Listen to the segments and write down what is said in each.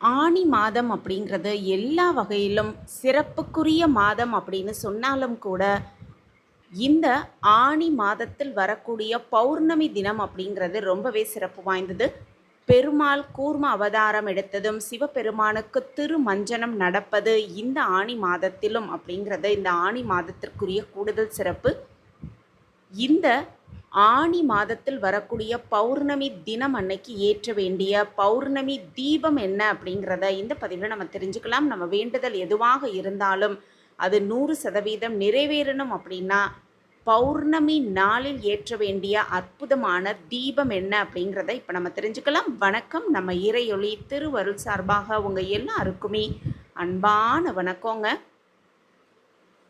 ஆனி மாதம் அப்படிங்கிறது எல்லா வகையிலும் சிறப்புக்குரிய மாதம் அப்படின்னு சொன்னாலும் கூட இந்த ஆனி மாதத்தில் வரக்கூடிய பௌர்ணமி தினம் அப்படிங்கிறது ரொம்பவே சிறப்பு வாய்ந்தது. பெருமாள் கூர்ம அவதாரம் எடுத்ததும் சிவபெருமானுக்கு திருமஞ்சனம் நடப்பது இந்த ஆனி மாதத்திலும் அப்படிங்கிறது இந்த ஆணி மாதத்திற்குரிய கூடுதல் சிறப்பு. இந்த ஆனி மாதத்தில் வரக்கூடிய பௌர்ணமி தினம் அன்னைக்கு ஏற்ற வேண்டிய பௌர்ணமி தீபம் என்ன அப்படிங்கிறத இந்த பதிவில் நம்ம தெரிஞ்சுக்கலாம். நம்ம வேண்டுதல் எதுவாக இருந்தாலும் அது நூறு சதவீதம் நிறைவேறணும் அப்படின்னா பௌர்ணமி நாளில் ஏற்ற வேண்டிய அற்புதமான தீபம் என்ன அப்படிங்கிறத இப்போ நம்ம தெரிஞ்சுக்கலாம். வணக்கம். நம்ம இறையொளி திருவருள் சார்பாக உங்கள் எல்லாருக்குமே அன்பான வணக்கங்க.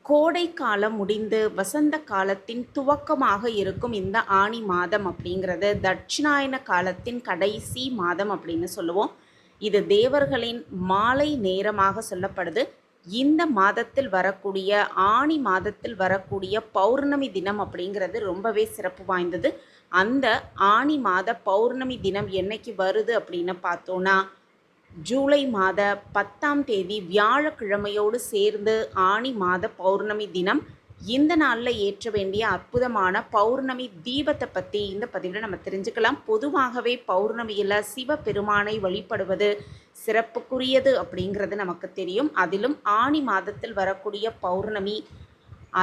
கோடை காலம் முடிந்து வசந்த காலத்தின் துவக்கமாக இருக்கும் இந்த ஆனி மாதம் அப்படிங்கிறது தட்சிணாயன காலத்தின் கடைசி மாதம் அப்படின்னு சொல்லுவோம். இது தேவர்களின் மாலை நேரமாக சொல்லப்படுது. இந்த மாதத்தில் வரக்கூடிய ஆனி மாதத்தில் வரக்கூடிய பௌர்ணமி தினம் அப்படிங்கிறது ரொம்பவே சிறப்பு வாய்ந்தது. அந்த ஆனி மாத பௌர்ணமி தினம் என்னைக்கு வருது அப்படின்னு பார்த்தோன்னா ஜூலை மாத பத்தாம் தேதி வியாழக்கிழமையோடு சேர்ந்து ஆனி மாத பௌர்ணமி தினம் இந்த நாளில் ஏற்ற வேண்டிய அற்புதமான பௌர்ணமி தீபத்தை பற்றி இந்த பதிவில் நம்ம தெரிஞ்சுக்கலாம். பொதுவாகவே பௌர்ணமியில் சிவபெருமானை வழிபடுவது சிறப்புக்குரியது அப்படிங்கிறது நமக்கு தெரியும். அதிலும் ஆனி மாதத்தில் வரக்கூடிய பௌர்ணமி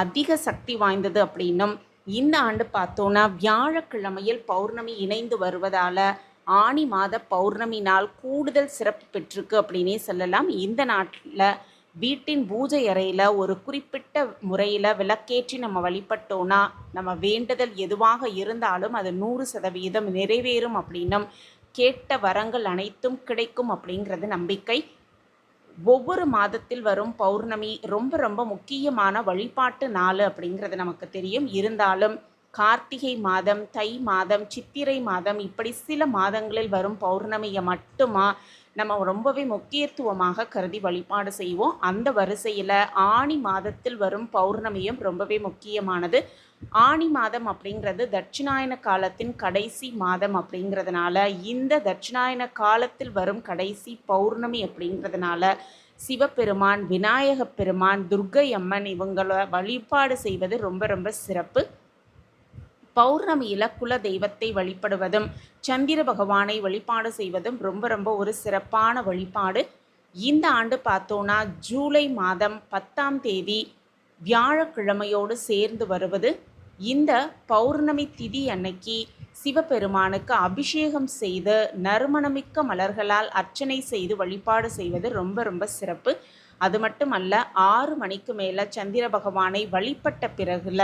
அதிக சக்தி வாய்ந்தது அப்படின்னும். இந்த ஆண்டு பார்த்தோன்னா வியாழக்கிழமையில் பௌர்ணமி இணைந்து வருவதால் ஆனி மாத பௌர்ணமி நாள் கூடுதல் சிறப்பு பெற்றிருக்கு அப்படின்னே சொல்லலாம். இந்த நாட்டில் வீட்டின் பூஜை அறையில் ஒரு குறிப்பிட்ட முறையில் விளக்கேற்றி நம்ம வழிபட்டோன்னா நம்ம வேண்டுதல் எதுவாக இருந்தாலும் அது நூறு சதவீதம் நிறைவேறும் அப்படின்னும் கேட்ட வரங்கள் அனைத்தும் கிடைக்கும் அப்படிங்கிறது நம்பிக்கை. ஒவ்வொரு மாதத்தில் வரும் பௌர்ணமி ரொம்ப ரொம்ப முக்கியமான வழிபாட்டு நாள் அப்படிங்கிறது நமக்கு தெரியும். இருந்தாலும் கார்த்திகை மாதம் தை மாதம் சித்திரை மாதம் இப்படி சில மாதங்களில் வரும் பௌர்ணமியை மட்டுமா நம்ம ரொம்பவே முக்கியத்துவமாக கருதி வழிபாடு செய்வோம். அந்த வரிசையில் ஆணி மாதத்தில் வரும் பௌர்ணமியும் ரொம்பவே முக்கியமானது. ஆணி மாதம் அப்படிங்கிறது தட்சிணாயன காலத்தின் கடைசி மாதம் அப்படிங்கிறதுனால இந்த தட்சிணாயன காலத்தில் வரும் கடைசி பௌர்ணமி அப்படிங்கிறதுனால சிவபெருமான் விநாயகப் பெருமான் துர்க்கை அம்மன் இவங்களை வழிபாடு செய்வது ரொம்ப ரொம்ப சிறப்பு. பௌர்ணமியில் குல தெய்வத்தை வழிபடுவதும் சந்திர பகவானை வழிபாடு செய்வதும் ரொம்ப ரொம்ப ஒரு சிறப்பான வழிபாடு. இந்த ஆண்டு பார்த்தோன்னா ஜூலை மாதம் பத்தாம் தேதி வியாழக்கிழமையோடு சேர்ந்து வருவது. இந்த பௌர்ணமி திதி அன்னைக்கு சிவபெருமானுக்கு அபிஷேகம் செய்து நறுமணமிக்க மலர்களால் அர்ச்சனை செய்து வழிபாடு செய்வது ரொம்ப ரொம்ப சிறப்பு. அது மட்டுமல்ல ஆறு மணிக்கு மேலே சந்திர பகவானை வழிபட்ட பிறகுல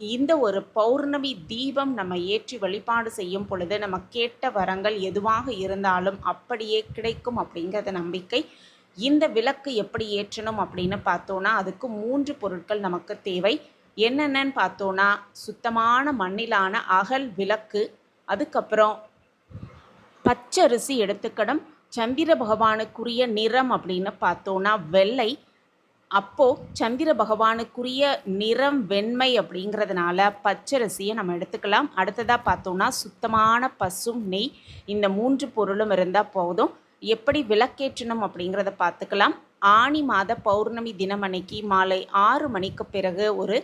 இந்த ஒரு பௌர்ணமி தீபம் நம்ம ஏற்றி வழிபாடு செய்யும் பொழுது நம்ம கேட்ட வரங்கள் எதுவாக இருந்தாலும் அப்படியே கிடைக்கும் அப்படிங்கிறத நம்பிக்கை. இந்த விளக்கு எப்படி ஏற்றணும் அப்படின்னு பார்த்தோன்னா அதுக்கு மூன்று பொருட்கள் நமக்கு தேவை. என்னென்னு பார்த்தோன்னா சுத்தமான மண்ணிலான அகல் விளக்கு அதுக்கப்புறம் பச்சரிசி எடுத்துக்கணும். சந்திர பகவானுக்குரிய நிறம் அப்படின்னு பார்த்தோன்னா வெள்ளை. அப்போது சந்திர பகவானுக்குரிய நிறம் வெண்மை அப்படிங்கிறதுனால பச்சரிசியை நம்ம எடுத்துக்கலாம். அடுத்ததாக பார்த்தோன்னா சுத்தமான பசும் நெய். இந்த மூன்று பொருளும் இருந்தால் போதும். எப்படி விளக்கேற்றணும் அப்படிங்கிறத பார்த்துக்கலாம். ஆணி மாத பௌர்ணமி தினம் அன்னைக்கு மாலை ஆறு மணிக்கு பிறகு ஒரு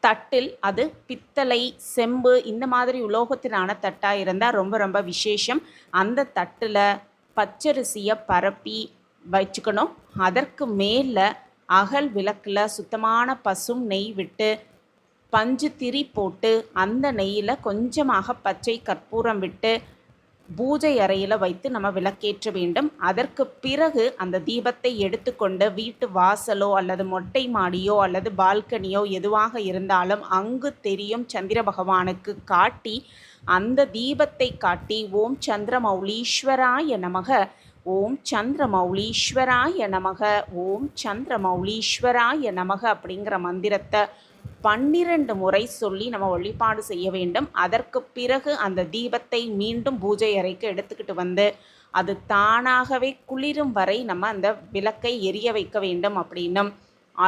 தட்டில் அது பித்தளை செம்பு இந்த மாதிரி உலோகத்தினான தட்டாக இருந்தால் ரொம்ப ரொம்ப விசேஷம். அந்த தட்டில் பச்சரிசியை பரப்பி வச்சுக்கணும். அதற்கு மேலே அகல் விளக்கில் சுத்தமான பசும் நெய் விட்டு பஞ்சு திரி போட்டு அந்த நெய்யில் கொஞ்சமாக பச்சை கற்பூரம் விட்டு பூஜை அறையில் வைத்து நம்ம விளக்கேற்ற வேண்டும். அதற்கு பிறகு அந்த தீபத்தை எடுத்துக்கொண்டு வீட்டு வாசலோ அல்லது மொட்டை மாடியோ அல்லது பால்கனியோ எதுவாக இருந்தாலும் அங்கு தெரியும் சந்திர பகவானுக்கு காட்டி அந்த தீபத்தை காட்டி ஓம் சந்திரமௌலீஸ்வராய நமக ஓம் சந்திரமௌலீஸ்வராய நமக ஓம் சந்திரமௌலீஸ்வராய நமக அப்படிங்கிற மந்திரத்தை பன்னிரண்டு முறை சொல்லி நம்ம வழிபாடு செய்ய வேண்டும். அதற்கு பிறகு அந்த தீபத்தை மீண்டும் பூஜை அறைக்கு எடுத்துக்கிட்டு வந்து அது தானாகவே குளிரும் வரை நம்ம அந்த விளக்கை எரிய வைக்க வேண்டும் அப்படின்னும்.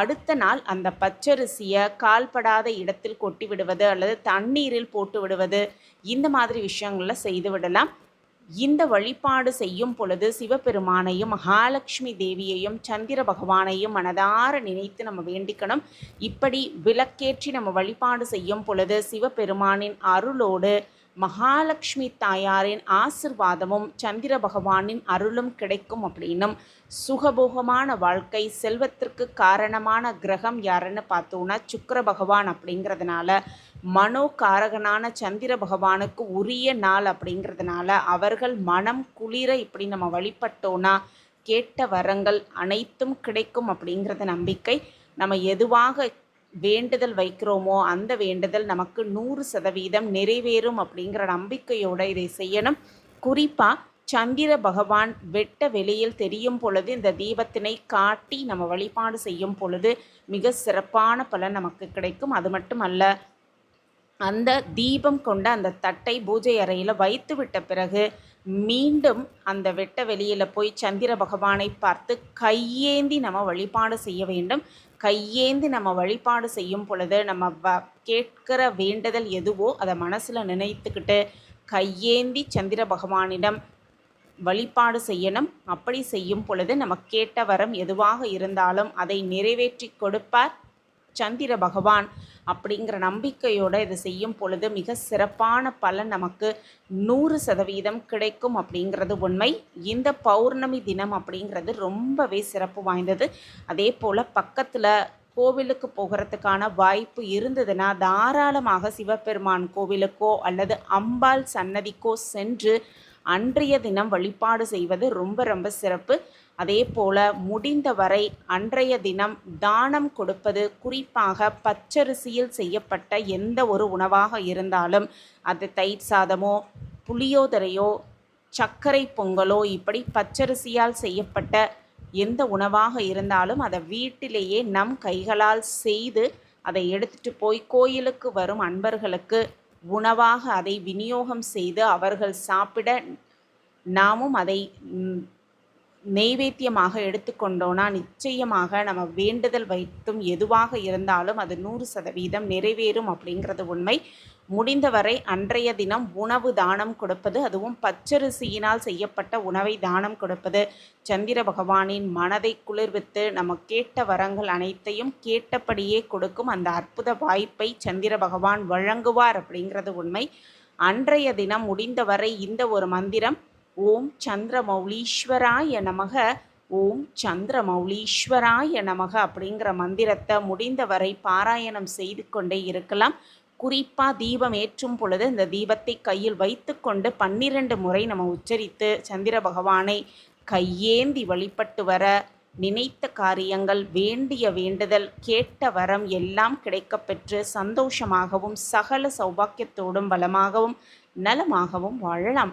அடுத்த நாள் அந்த பச்சரிசியை கால்படாத இடத்தில் கொட்டி விடுவது அல்லது தண்ணீரில் போட்டு விடுவது இந்த மாதிரி விஷயங்களில் செய்து விடலாம். இந்த வழிபாடு செய்யும் பொழுது சிவபெருமானையும் மகாலட்சுமி தேவியையும் சந்திர பகவானையும் மனதார நினைத்து நம்ம வேண்டிக்கணும். இப்படி விளக்கேற்றி நம்ம வழிபாடு செய்யும் பொழுது சிவபெருமானின் அருளோடு மகாலட்சுமி தாயாரின் ஆசிர்வாதமும் சந்திர பகவானின் அருளும் கிடைக்கும் அப்படின்னும் சுகபோகமான வாழ்க்கை செல்வத்திற்கு காரணமான கிரகம் யாருன்னு பார்த்தோன்னா சுக்கர பகவான் அப்படிங்கிறதுனால மனோகாரகனான சந்திர பகவானுக்கு உரிய நாள் அப்படிங்கிறதுனால அவர்கள் மனம் குளிர இப்படி நம்ம வழிபட்டோன்னா கேட்ட வரங்கள் அனைத்தும் கிடைக்கும் அப்படிங்கிறத நம்பிக்கை. நம்ம எதுவாக வேண்டுதல் வைக்கிறோமோ அந்த வேண்டுதல் நமக்கு நூறு சதவீதம் நிறைவேறும் அப்படிங்கிற நம்பிக்கையோடு இதை செய்யணும். குறிப்பாக சந்திர பகவான் வெட்ட வெளியில் தெரியும் பொழுது இந்த தீபத்தினை காட்டி நம்ம வழிபாடு செய்யும் பொழுது மிக சிறப்பான பலன் நமக்கு கிடைக்கும். அது மட்டும் அல்ல அந்த தீபம் கொண்ட அந்த தட்டை பூஜை அறையில் வைத்து விட்ட பிறகு மீண்டும் அந்த வெட்ட வெளியில் போய் சந்திர பகவானை பார்த்து கையேந்தி நம்ம வழிபாடு செய்ய வேண்டும். கையேந்தி நம்ம வழிபாடு செய்யும் பொழுது நம்ம வ கேட்கிற வேண்டுதல் எதுவோ அதை மனசில் நினைத்துக்கிட்டு கையேந்தி சந்திர பகவானிடம் வழிபாடு செய்யணும். அப்படி செய்யும் பொழுது நம்ம கேட்ட வரம் எதுவாக இருந்தாலும் அதை நிறைவேற்றி கொடுப்பார் சந்திர பகவான். அப்படிங்கிற நம்பிக்கையோடு இதை செய்யும் பொழுது மிக சிறப்பான பலன் நமக்கு நூறு சதவீதம் கிடைக்கும் அப்படிங்கிறது உண்மை. இந்த பௌர்ணமி தினம் அப்படிங்கிறது ரொம்பவே சிறப்பு வாய்ந்தது. அதே போல் பக்கத்தில் கோவிலுக்கு போகிறதுக்கான வாய்ப்பு இருந்ததுன்னா தாராளமாக சிவபெருமான் கோவிலுக்கோ அல்லது அம்பாள் சன்னதிக்கோ சென்று அன்றைய தினம் வழிபாடு செய்வது ரொம்ப ரொம்ப சிறப்பு. அதே போல முடிந்தவரை அன்றைய தினம் தானம் கொடுப்பது குறிப்பாக பச்சரிசியில் செய்யப்பட்ட எந்த ஒரு உணவாக இருந்தாலும் அது தயிர் சாதமோ புளியோதரையோ சர்க்கரை பொங்கலோ இப்படி பச்சரிசியால் செய்யப்பட்ட எந்த உணவாக இருந்தாலும் அதை வீட்டிலேயே நம் கைகளால் செய்து அதை எடுத்துட்டு போய் கோயிலுக்கு வரும் அன்பர்களுக்கு உணவாக அதை விநியோகம் செய்து அவர்கள் சாப்பிட நாமும் அதை நெய்வேத்தியமாக எடுத்துக்கொண்டோன்னா நிச்சயமாக நம்ம வேண்டுதல் வைத்தும் எதுவாக இருந்தாலும் அது நூறு சதவீதம் நிறைவேறும் அப்படிங்கிறது உண்மை. முடிந்தவரை அன்றைய தினம் உணவு தானம் கொடுப்பது அதுவும் பச்சரிசியினால் செய்யப்பட்ட உணவை தானம் கொடுப்பது. சந்திர பகவானின் மனதை குளிர்வித்து நம்ம கேட்ட வரங்கள் அனைத்தையும் கேட்டபடியே கொடுக்கும் அந்த அற்புத வாய்ப்பை சந்திர பகவான் வழங்குவார் அப்படிங்கிறது உண்மை. அன்றைய தினம் முடிந்தவரை இந்த ஒரு மந்திரம் ஓம் சந்திரமௌலீஸ்வராய நமக ஓம் சந்திரமௌலீஸ்வராய நமக அப்படிங்கிற மந்திரத்தை முடிந்தவரை பாராயணம் செய்து கொண்டே இருக்கலாம். குறிப்பாக தீபம் ஏற்றும் பொழுது இந்த தீபத்தை கையில் வைத்து கொண்டு பன்னிரண்டு முறை நம்ம உச்சரித்து சந்திர பகவானை கையேந்தி வழிபட்டு வர நினைத்த காரியங்கள் வேண்டிய வேண்டுதல் கேட்ட வரம் எல்லாம் கிடைக்கப்பெற்று சந்தோஷமாகவும் சகல சௌபாக்கியத்தோடும் பலமாகவும் நலமாகவும் வாழலாம்.